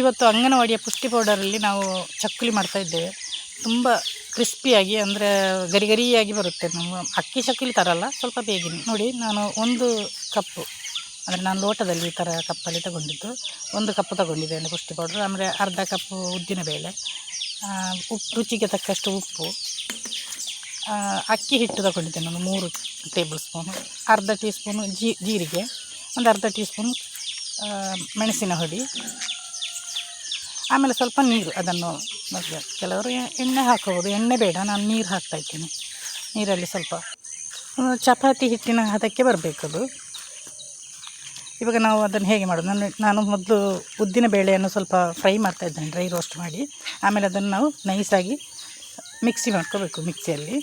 ಇವತ್ತು ಅಂಗನವಾಡಿಯ ಪುಷ್ಟಿ ಪೌಡರಲ್ಲಿ ನಾವು ಚಕ್ಕುಲಿ ಮಾಡ್ತಾ ಇದ್ದೇವೆ. ತುಂಬ ಕ್ರಿಸ್ಪಿಯಾಗಿ ಅಂದರೆ ಗರಿ ಗರಿಯಾಗಿ ಬರುತ್ತೆ. ನಮ್ಮ ಅಕ್ಕಿ ಚಕ್ಕುಲಿ ತರಲ್ಲ, ಸ್ವಲ್ಪ ಬೇಗನೆ. ನೋಡಿ, ನಾನು ಒಂದು ಕಪ್ಪು, ಅಂದರೆ ನಾನು ಲೋಟದಲ್ಲಿ ಈ ಥರ ಕಪ್ಪಲ್ಲಿ ತಗೊಂಡಿದ್ದು, ಒಂದು ಕಪ್ಪು ತಗೊಂಡಿದ್ದೇನೆ ಪುಷ್ಟಿ ಪೌಡ್ರ್, ಅಂದರೆ ಅರ್ಧ ಕಪ್ಪು ಉದ್ದಿನಬೇಳೆ ಬೇಳೆ ಉಪ್ಪು ರುಚಿಗೆ ತಕ್ಕಷ್ಟು ಉಪ್ಪು ಅಕ್ಕಿ ಹಿಟ್ಟು ತಗೊಂಡಿದ್ದೇನೆ ಒಂದು ಮೂರು ಟೇಬಲ್ ಸ್ಪೂನು ಅರ್ಧ ಟೀ ಸ್ಪೂನು ಜೀರಿಗೆ, ಒಂದು ಅರ್ಧ ಟೀ ಸ್ಪೂನು ಮೆಣಸಿನ ಹುಡಿ ಆಮೇಲೆ ಸ್ವಲ್ಪ ನೀರು ಅದನ್ನು ಕೆಲವರು ಎಣ್ಣೆ ಹಾಕಬಹುದು ಎಣ್ಣೆ ಬೇಡ, ನಾನು ನೀರು ಹಾಕ್ತಾ ಇದ್ದೀನಿ. ನೀರಲ್ಲಿ ಸ್ವಲ್ಪ ಚಪಾತಿ ಹಿಟ್ಟಿನ ಹದಕ್ಕೆ ಬರಬೇಕದು. ಇವಾಗ ನಾವು ಅದನ್ನು ಹೇಗೆ ಮಾಡೋದು? ನಾನು ನಾನು ಮೊದಲು ಉದ್ದಿನ ಬೇಳೆಯನ್ನು ಸ್ವಲ್ಪ ಫ್ರೈ ಮಾಡ್ತಾ ಇದ್ದೇನೆ, ಡ್ರೈ ರೋಸ್ಟ್ ಮಾಡಿ. ಆಮೇಲೆ ಅದನ್ನು ನಾವು ನೈಸಾಗಿ ಮಿಕ್ಸಿ ಮಾಡ್ಕೋಬೇಕು ಮಿಕ್ಸಿಯಲ್ಲಿ.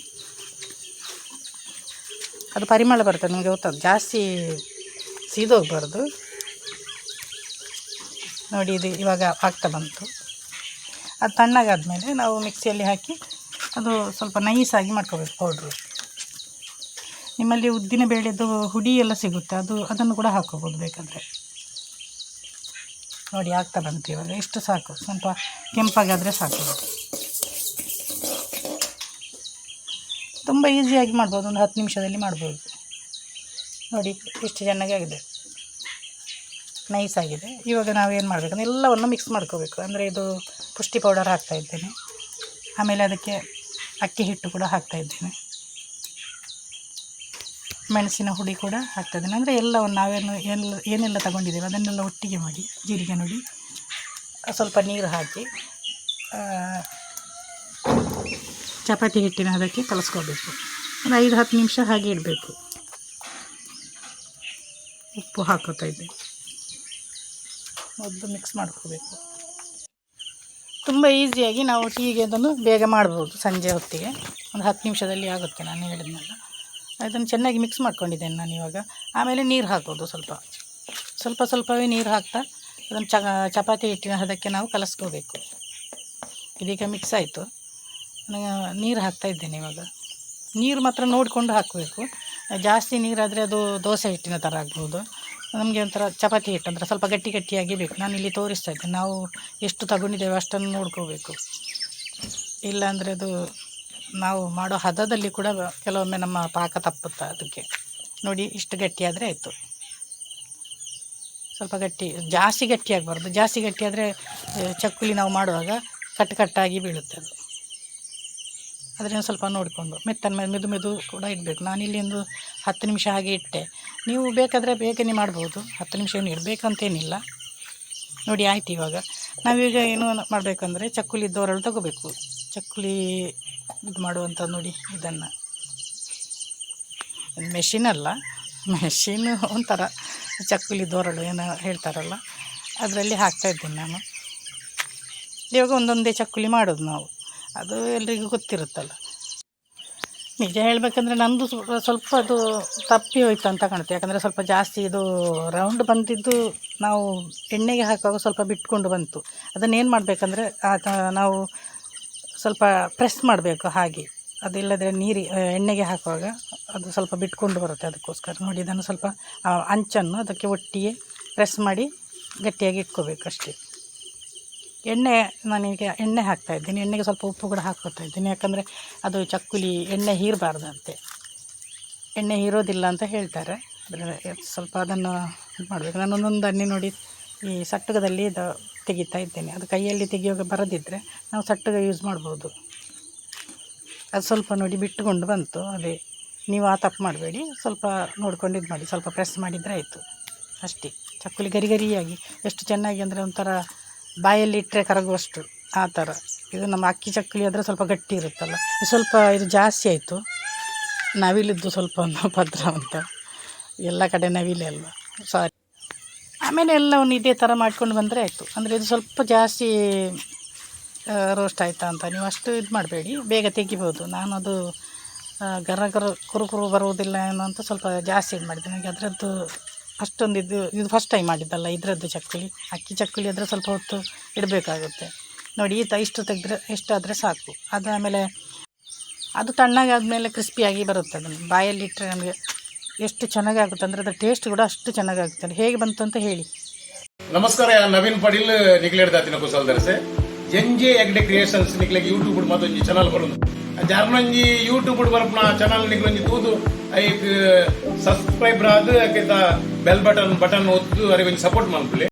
ಅದು ಪರಿಮಳ ಬರುತ್ತೆ ನಮಗೆ ಗೊತ್ತದು, ಜಾಸ್ತಿ ಸೀದೋಗಬಾರ್ದು. ನೋಡಿ ಇದು ಇವಾಗ ಆಗ್ತಾ ಬಂತು. ಅದು ತಣ್ಣಗಾದ್ಮೇಲೆ ನಾವು ಮಿಕ್ಸಿಯಲ್ಲಿ ಹಾಕಿ ಅದು ಸ್ವಲ್ಪ ನೈಸಾಗಿ ಮಾಡ್ಕೋಬೇಕು ಪೌಡ್ರು ನಿಮ್ಮಲ್ಲಿ ಉದ್ದಿನ ಬೇಳೆದು ಹುಡಿ ಎಲ್ಲ ಸಿಗುತ್ತೆ, ಅದು ಅದನ್ನು ಕೂಡ ಹಾಕೋಬೋದು ಬೇಕಾದರೆ. ನೋಡಿ ಆಗ್ತಾ ಬಂತು ಇವಾಗ, ಇಷ್ಟು ಸಾಕು. ಸ್ವಲ್ಪ ಕೆಂಪಾಗಾದರೆ ಸಾಕು. ತುಂಬ ಈಸಿಯಾಗಿ ಮಾಡ್ಬೋದು, ಒಂದು ಹತ್ತು ನಿಮಿಷದಲ್ಲಿ ಮಾಡ್ಬೋದು. ನೋಡಿ ಇಷ್ಟು ಚೆನ್ನಾಗಿ ಆಗಿದೆ. ನೈಸ್ ಆಗಿದೆ ಇವಾಗ ನಾವೇನು ಮಾಡಬೇಕಂದ್ರೆ ಎಲ್ಲವನ್ನು ಮಿಕ್ಸ್ ಮಾಡ್ಕೋಬೇಕು. ಅಂದರೆ ಇದು ಪುಷ್ಟಿ ಪೌಡರ್ ಹಾಕ್ತಾ ಇದ್ದೇನೆ. ಆಮೇಲೆ ಅದಕ್ಕೆ ಅಕ್ಕಿ ಹಿಟ್ಟು ಕೂಡ ಹಾಕ್ತಾ ಇದ್ದೇನೆ. ಮೆಣಸಿನ ಹುಡಿ ಕೂಡ ಹಾಕ್ತಾ ಇದ್ದೇನೆ. ಅಂದರೆ ಎಲ್ಲವನ್ನು ನಾವೇನು ಎಲ್ಲ ಏನೆಲ್ಲ ತಗೊಂಡಿದ್ದೇವೆ ಅದನ್ನೆಲ್ಲ ಒಟ್ಟಿಗೆ ಮಾಡಿ, ಜೀರಿಗೆ ನುಡಿ, ಸ್ವಲ್ಪ ನೀರು ಹಾಕಿ ಚಪಾತಿ ಹಿಟ್ಟಿನ ಅದಕ್ಕೆ ಕಲಸ್ಕೋಬೇಕು ಒಂದು ಐದು ಹತ್ತು ನಿಮಿಷ ಹಾಗೆ ಇಡಬೇಕು. ಉಪ್ಪು ಹಾಕೋತಾ ಇದ್ದೆ ಮೊದಲು ಮಿಕ್ಸ್ ಮಾಡ್ಕೋಬೇಕು. ತುಂಬ ಈಸಿಯಾಗಿ ನಾವು ಟೀಗೆ ಅದನ್ನು ಬೇಗ ಮಾಡ್ಬೋದು ಸಂಜೆ ಹೊತ್ತಿಗೆ. ಒಂದು ಹತ್ತು ನಿಮಿಷದಲ್ಲಿ ಆಗುತ್ತೆ ನಾನು ಹೇಳಿದ್ನಲ್ಲ. ಅದನ್ನು ಚೆನ್ನಾಗಿ ಮಿಕ್ಸ್ ಮಾಡ್ಕೊಂಡಿದ್ದೇನೆ ನಾನು ಇವಾಗ. ಆಮೇಲೆ ನೀರು ಹಾಕೋದು ಸ್ವಲ್ಪ. ಸ್ವಲ್ಪ ಸ್ವಲ್ಪವೇ ನೀರು ಹಾಕ್ತಾ ಅದನ್ನು ಚ, ಚಪಾತಿ ಹಿಟ್ಟಿನ ಹದಕ್ಕೆ ನಾವು ಕಲಸ್ಕೋಬೇಕು. ಇದೀಗ ಮಿಕ್ಸ್ ಆಯಿತು. ನೀರು ಹಾಕ್ತಾ ಇದ್ದೇನೆ ಇವಾಗ. ನೀರು ಮಾತ್ರ ನೋಡಿಕೊಂಡು ಹಾಕಬೇಕು. ಜಾಸ್ತಿ ನೀರಾದರೆ ಅದು ದೋಸೆ ಹಿಟ್ಟಿನ ಥರ ಆಗ್ಬೋದು. ನಮಗೆ ಒಂಥರ ಚಪಾತಿ ಹಿಟ್ಟು ಅಂದರೆ ಸ್ವಲ್ಪ ಗಟ್ಟಿ ಗಟ್ಟಿಯಾಗಿ ಬೇಕು. ನಾನು ಇಲ್ಲಿ ತೋರಿಸ್ತಾ ಇದ್ದೆ. ನಾವು ಎಷ್ಟು ತಗೊಂಡಿದ್ದೇವೆ ಅಷ್ಟನ್ನು ನೋಡ್ಕೋಬೇಕು. ಇಲ್ಲಾಂದರೆ ಅದು ನಾವು ಮಾಡೋ ಹದದಲ್ಲಿ ಕೂಡ ಕೆಲವೊಮ್ಮೆ ನಮ್ಮ ಪಾಕ ತಪ್ಪುತ್ತೆ ಅದಕ್ಕೆ. ನೋಡಿ, ಇಷ್ಟು ಗಟ್ಟಿಯಾದರೆ ಆಯಿತು. ಸ್ವಲ್ಪ ಗಟ್ಟಿ, ಜಾಸ್ತಿ ಗಟ್ಟಿಯಾಗಬಾರ್ದು. ಜಾಸ್ತಿ ಗಟ್ಟಿಯಾದರೆ ಚಕ್ಕುಲಿ ನಾವು ಮಾಡುವಾಗ ಕಟ್ಟು ಕಟ್ಟಾಗಿ ಬೀಳುತ್ತೆ ಅದು. ಅದನ್ನು ಸ್ವಲ್ಪ ನೋಡಿಕೊಂಡು ಮೆತ್ತನ ಮೇಲೆ ಮೆದು ಮೆದು ಕೂಡ ಇಡಬೇಕು. ನಾನಿಲ್ಲಿ ಒಂದು ಹತ್ತು ನಿಮಿಷ ಹಾಗೆ ಇಟ್ಟೆ. ನೀವು ಬೇಕಾದರೆ ಬೇಗನೆ ಮಾಡ್ಬೋದು. ಹತ್ತು ನಿಮಿಷ ಏನು ಇಡಬೇಕಂತೇನಿಲ್ಲ. ನೋಡಿ ಆಯ್ತು ಇವಾಗ. ನಾವೀಗ ಏನು ಮಾಡಬೇಕಂದ್ರೆ ಚಕ್ಕುಲಿ ಇದ್ದವರಲ್ಲಿ ತಗೋಬೇಕು. ಚಕ್ಕುಲಿ ಇದು ಮಾಡುವಂಥ ನೋಡಿ ಇದನ್ನು. ಮೆಷಿನ್ ಅಲ್ಲ. ಮೆಷಿನ್ ಒಂಥರ ಚಕ್ಕುಲಿ ದೋರಳು ಏನೋ ಹೇಳ್ತಾರಲ್ಲ. ಅದರಲ್ಲಿ ಹಾಕ್ತಾಯಿದ್ದೀನಿ ನಾನು. ಇವಾಗ ಒಂದೊಂದೇ ಚಕ್ಕುಲಿ ಮಾಡೋದು ನಾವು. ಅದು ಎಲ್ರಿಗೂ ಗೊತ್ತಿರುತ್ತಲ್ಲ. ನಿಜ ಹೇಳಬೇಕಂದ್ರೆ ಸ್ವ- ಸ್ವಲ್ಪ ಅದು ತಪ್ಪಿ ಹೋಯ್ತು ಅಂತ ಕಾಣುತ್ತೆ. ಯಾಕಂದರೆ ಸ್ವಲ್ಪ ಜಾಸ್ತಿ ಇದು ರೌಂಡ್ ಬಂದಿದ್ದು ನಾವು ಎಣ್ಣೆಗೆ ಹಾಕುವಾಗ ಸ್ವಲ್ಪ ಬಿಟ್ಕೊಂಡು ಬಂತು. ಅದನ್ನೇನು ಮಾಡಬೇಕಂದ್ರೆ ನಾವು ಸ್ವಲ್ಪ ಪ್ರೆಸ್ ಮಾಡಬೇಕು ಹಾಗೆ. ಅದಿಲ್ಲದ್ರೆ ನೀರಿ ಎಣ್ಣೆಗೆ ಹಾಕುವಾಗ ಅದು ಸ್ವಲ್ಪ ಬಿಟ್ಕೊಂಡು ಬರುತ್ತೆ ಅದಕ್ಕೋಸ್ಕರ. ನೋಡಿ, ಇದನ್ನು ಸ್ವಲ್ಪ ಅಂಚನ್ನು ಅದಕ್ಕೆ ಒಟ್ಟಿಗೆ ಪ್ರೆಸ್ ಮಾಡಿ ಗಟ್ಟಿಯಾಗಿ ಇಟ್ಕೋಬೇಕು ಅಷ್ಟೇ. ಎಣ್ಣೆ ನಾನೀಗ ಎಣ್ಣೆ ಹಾಕ್ತಾ ಇದ್ದೀನಿ. ಎಣ್ಣೆಗೆ ಸ್ವಲ್ಪ ಉಪ್ಪು ಕೂಡ ಹಾಕ್ಕೊತಾ ಇದ್ದೀನಿ. ಯಾಕಂದರೆ ಅದು ಚಕ್ಕುಲಿ ಎಣ್ಣೆ ಹೀರಬಾರ್ದಂತೆ. ಎಣ್ಣೆ ಹೀರೋದಿಲ್ಲ ಅಂತ ಹೇಳ್ತಾರೆ. ಸ್ವಲ್ಪ ಅದನ್ನು ಮಾಡಬೇಕು. ನಾನು ಒಂದೊಂದು ಅನ್ನಿ ನೋಡಿ ಈ ಸಟ್ಟಗದಲ್ಲಿ ಇದು ತೆಗಿತಾ ಇದ್ದೇನೆ. ಅದು ಕೈಯಲ್ಲಿ ತೆಗಿಯುವಾಗ ಬರದಿದ್ದರೆ ನಾವು ಸಟ್ಟಗ ಯೂಸ್ ಮಾಡ್ಬೋದು. ಅದು ಸ್ವಲ್ಪ ನೋಡಿ ಬಿಟ್ಟುಕೊಂಡು ಬಂತು. ಅದೇ ನೀವು ಆ ತಪ್ಪು ಮಾಡಬೇಡಿ. ಸ್ವಲ್ಪ ನೋಡ್ಕೊಂಡು ಇದು ಮಾಡಿ ಸ್ವಲ್ಪ ಪ್ರೆಸ್ ಮಾಡಿದರೆ ಆಯಿತು. ಅಷ್ಟೇ. ಚಕ್ಕುಲಿ ಗರಿ ಗರಿಯಾಗಿ ಎಷ್ಟು ಚೆನ್ನಾಗಿ ಅಂದರೆ ಒಂಥರ ಬಾಯಲ್ಲಿ ಇಟ್ಟರೆ ಕರಗುವಷ್ಟು ಆ ಥರ. ಇದು ನಮ್ಮ ಅಕ್ಕಿ ಚಕ್ಕುಲಿ ಆದರೆ ಸ್ವಲ್ಪ ಗಟ್ಟಿ ಇರುತ್ತಲ್ಲ. ಇದು ಸ್ವಲ್ಪ ಇದು ಜಾಸ್ತಿ ಆಯಿತು. ನವಿಲಿದ್ದು ಸ್ವಲ್ಪ ಒಂದು ಭದ್ರ ಅಂತ. ಎಲ್ಲ ಕಡೆ ನವಿಲೆ ಅಲ್ಲ ಸಾರಿ ಆಮೇಲೆ ಎಲ್ಲವನ್ನು ಇದೇ ಥರ ಮಾಡ್ಕೊಂಡು ಬಂದರೆ ಆಯಿತು. ಅಂದರೆ ಇದು ಸ್ವಲ್ಪ ಜಾಸ್ತಿ ರೋಸ್ಟ್ ಆಯಿತಾ ಅಂತ. ನೀವು ಅಷ್ಟು ಇದು ಮಾಡಬೇಡಿ. ಬೇಗ ತೆಗಿಬೋದು. ನಾನು ಅದು ಗರ ಗರ ಕುರು ಕುರು ಬರುವುದಿಲ್ಲ ಏನೋ ಅಂತ ಸ್ವಲ್ಪ ಜಾಸ್ತಿ ಇದು ಮಾಡಿದೆ. ನನಗೆ ಅದರದ್ದು ಅಷ್ಟೊಂದು ಇದು ಇದು ಫಸ್ಟ್ ಟೈಮ್ ಮಾಡಿದ್ದಲ್ಲ, ಇದರದ್ದು ಚಕ್ಕುಲಿ. ಅಕ್ಕಿ ಚಕ್ಕುಲಿ ಆದರೆ ಸ್ವಲ್ಪ ಹೊತ್ತು ಇಡಬೇಕಾಗುತ್ತೆ. ನೋಡಿ, ಈ ತ, ಇಷ್ಟು ತೆಗೆದ್ರೆ, ಇಷ್ಟಾದರೆ ಸಾಕು. ಅದಾದಮೇಲೆ ಅದು ತಣ್ಣಗೆ ಆದಮೇಲೆ ಕ್ರಿಸ್ಪಿಯಾಗಿ ಬರುತ್ತೆ ಅದನ್ನು ಬಾಯಲ್ಲಿ ಇಟ್ಟರೆ ನಮಗೆ ಎಷ್ಟು ಚೆನ್ನಾಗಿ ಆಗುತ್ತೆ ಅಂದರೆ ಅದರ ಟೇಸ್ಟ್ ಕೂಡ ಅಷ್ಟು ಚೆನ್ನಾಗಾಗುತ್ತೆ ಅದು. ಹೇಗೆ ಬಂತು ಅಂತ ಹೇಳಿ. ನಮಸ್ಕಾರ ನವೀನ್ ಪಡೀಲ್ ನಿಗಳಿಡ್ದಿನ ಕುಸಲ್ ದರ್ಸೆ ಜಂಜೆ ಎಗ್ಡೆ ಕ್ರಿಯೇಷನ್ಸ್ ನಿಗ್ಲೆಗೆ ಯೂಟ್ಯೂಬ್ ಮತ್ತೊಂದು ಚಾನಲ್ ಬರೋದು ಜಾರ್ನಂಜಿ ಯೂಟ್ಯೂಬ್ ಬರಪ್ಪ ಚಾನಲ್ ನಿಗ್ಲೊಂಜಿ ತೂದು ಐಕ್ ಸಬ್ಸ್ಕ್ರೈಬರ್ ಆದ್ ಬೆಲ್ ಬಟನ್ ಬಟನ್ ಒತ್ತು ಅರಿವಿನ ಸಪೋರ್ಟ್ ಮಾಡ್ಬಿಡಿ